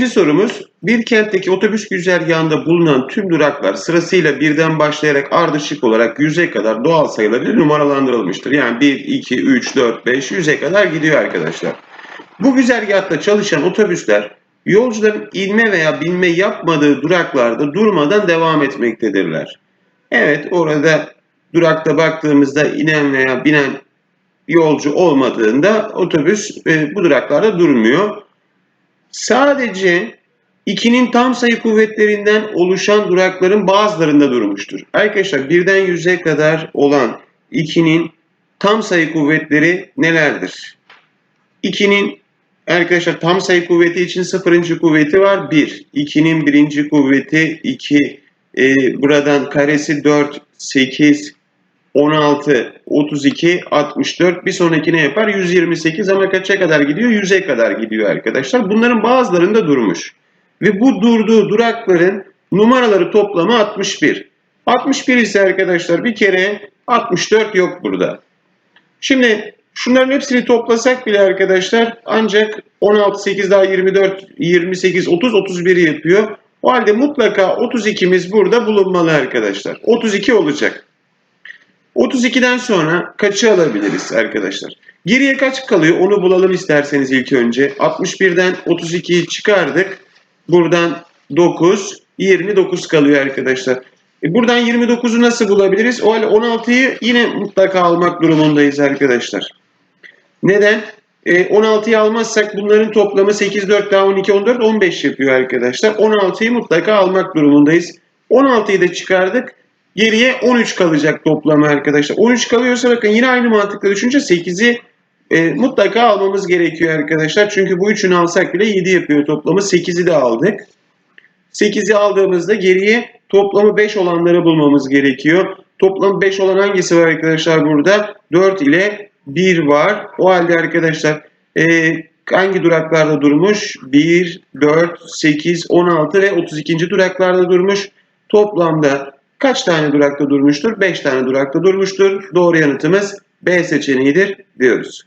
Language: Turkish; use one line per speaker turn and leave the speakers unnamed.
İkinci sorumuz, bir kentteki otobüs güzergahında bulunan tüm duraklar sırasıyla birden başlayarak ardışık olarak 100'e kadar doğal sayılarıyla numaralandırılmıştır. Yani 1, 2, 3, 4, 5, 100'e kadar gidiyor arkadaşlar. Bu güzergahta çalışan otobüsler yolcuların inme veya binme yapmadığı duraklarda durmadan devam etmektedirler. Evet orada durakta baktığımızda inen veya binen yolcu olmadığında otobüs e, bu duraklarda durmuyor. Sadece 2'nin tam sayı kuvvetlerinden oluşan durakların bazılarında durmuştur. Arkadaşlar birden 100'e kadar olan 2'nin tam sayı kuvvetleri nelerdir? 2'nin arkadaşlar tam sayı kuvveti için sıfırıncı kuvveti var 1. 2'nin birinci kuvveti 2. E, buradan karesi 4, 8, 16, 32, 64 bir sonraki ne yapar? 128 ama kaça kadar gidiyor? 100'e kadar gidiyor arkadaşlar. Bunların bazılarında durmuş. Ve bu durduğu durakların numaraları toplamı 61. 61 ise arkadaşlar bir kere 64 yok burada. Şimdi şunların hepsini toplasak bile arkadaşlar ancak 16, 8 daha 24, 28, 30, 31 yapıyor. O halde mutlaka 32'miz burada bulunmalı arkadaşlar. 32 olacak. 32'den sonra kaçı alabiliriz arkadaşlar? Geriye kaç kalıyor onu bulalım isterseniz ilk önce. 61'den 32'yi çıkardık. Buradan 9, 29 kalıyor arkadaşlar. E buradan 29'u nasıl bulabiliriz? O halde 16'yı yine mutlaka almak durumundayız arkadaşlar. Neden? E, 16'yı almazsak bunların toplamı 8, 4 daha 12, 14, 15 yapıyor arkadaşlar. 16'yı mutlaka almak durumundayız. 16'yı da çıkardık. Geriye 13 kalacak toplamı arkadaşlar. 13 kalıyorsa bakın yine aynı mantıkla düşünce 8'i e, mutlaka almamız gerekiyor arkadaşlar. Çünkü bu üçünü alsak bile 7 yapıyor toplamı. 8'i de aldık. 8'i aldığımızda geriye toplamı 5 olanları bulmamız gerekiyor. Toplamı 5 olan hangisi var arkadaşlar burada? 4 ile 1 var. O halde arkadaşlar e, hangi duraklarda durmuş? 1, 4, 8, 16 ve 32. duraklarda durmuş. Toplamda kaç tane durakta durmuştur? 5 tane durakta durmuştur. Doğru yanıtımız B seçeneğidir diyoruz.